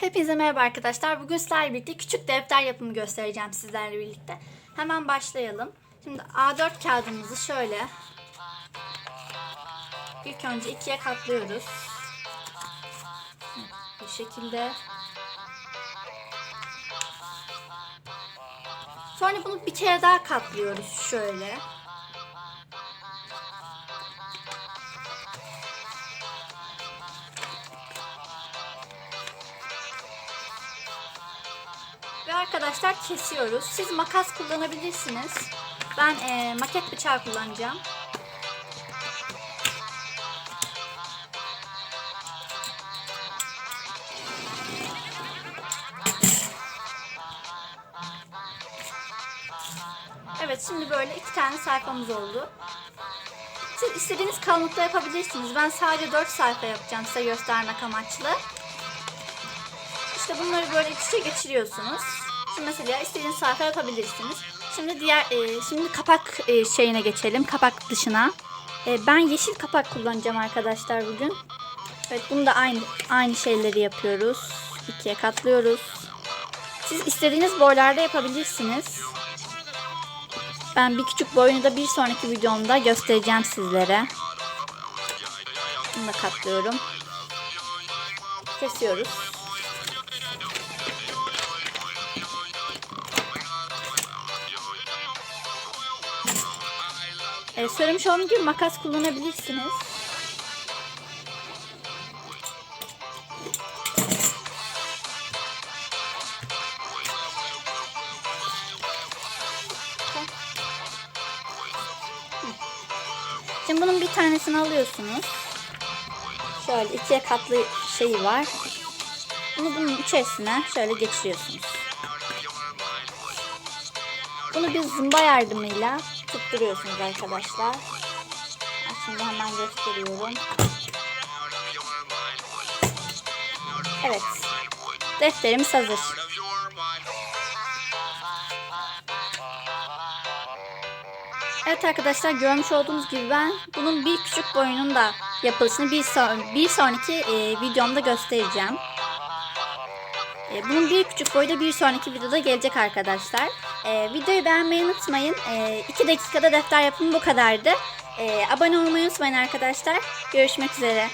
Hepinize merhaba arkadaşlar. Bugün sizlerle birlikte küçük defter yapımı göstereceğim sizlerle birlikte. Hemen başlayalım. Şimdi A4 kağıdımızı şöyle ilk önce ikiye katlıyoruz. Bu şekilde. Sonra bunu bir kere daha katlıyoruz şöyle. Ve arkadaşlar kesiyoruz. Siz makas kullanabilirsiniz. Ben eee, maket bıçağı kullanacağım. Evet şimdi böyle iki tane sayfamız oldu. Siz istediğiniz kalınlıkta yapabilirsiniz. Ben sadece 4 sayfa yapacağım size göstermek amaçlı. İşte bunları böyle iç içe geçiriyorsunuz. Şimdi mesela istediğiniz sayfa yapabilirsiniz. Şimdi diğer e, şimdi kapak e, şeyine geçelim. Kapak dışına. E, ben yeşil kapak kullanacağım arkadaşlar bugün. Evet bunu da aynı aynı şeyleri yapıyoruz. İkiye katlıyoruz. Siz istediğiniz boylarda yapabilirsiniz. Ben bir küçük boyunu da bir sonraki videomda göstereceğim sizlere. Bunu da katlıyorum. Kesiyoruz. Ee, söylemiş olduğum gibi makas kullanabilirsiniz. Şimdi bunun bir tanesini alıyorsunuz. Şöyle ikiye katlı şeyi var. Bunu bunun içerisine şöyle geçiriyorsunuz. Bunu bir zımba yardımıyla tutturuyorsunuz arkadaşlar. Şimdi hemen gösteriyorum. Evet. Defterimiz hazır. Evet arkadaşlar görmüş olduğunuz gibi ben bunun bir küçük boyunun da yapılışını bir, son, bir sonraki e, videomda göstereceğim. E, bunun bir küçük boyu da bir sonraki videoda gelecek arkadaşlar. E, videoyu beğenmeyi unutmayın. 2 dakikada defter yapımı bu kadardı. E, abone olmayı unutmayın arkadaşlar. Görüşmek üzere.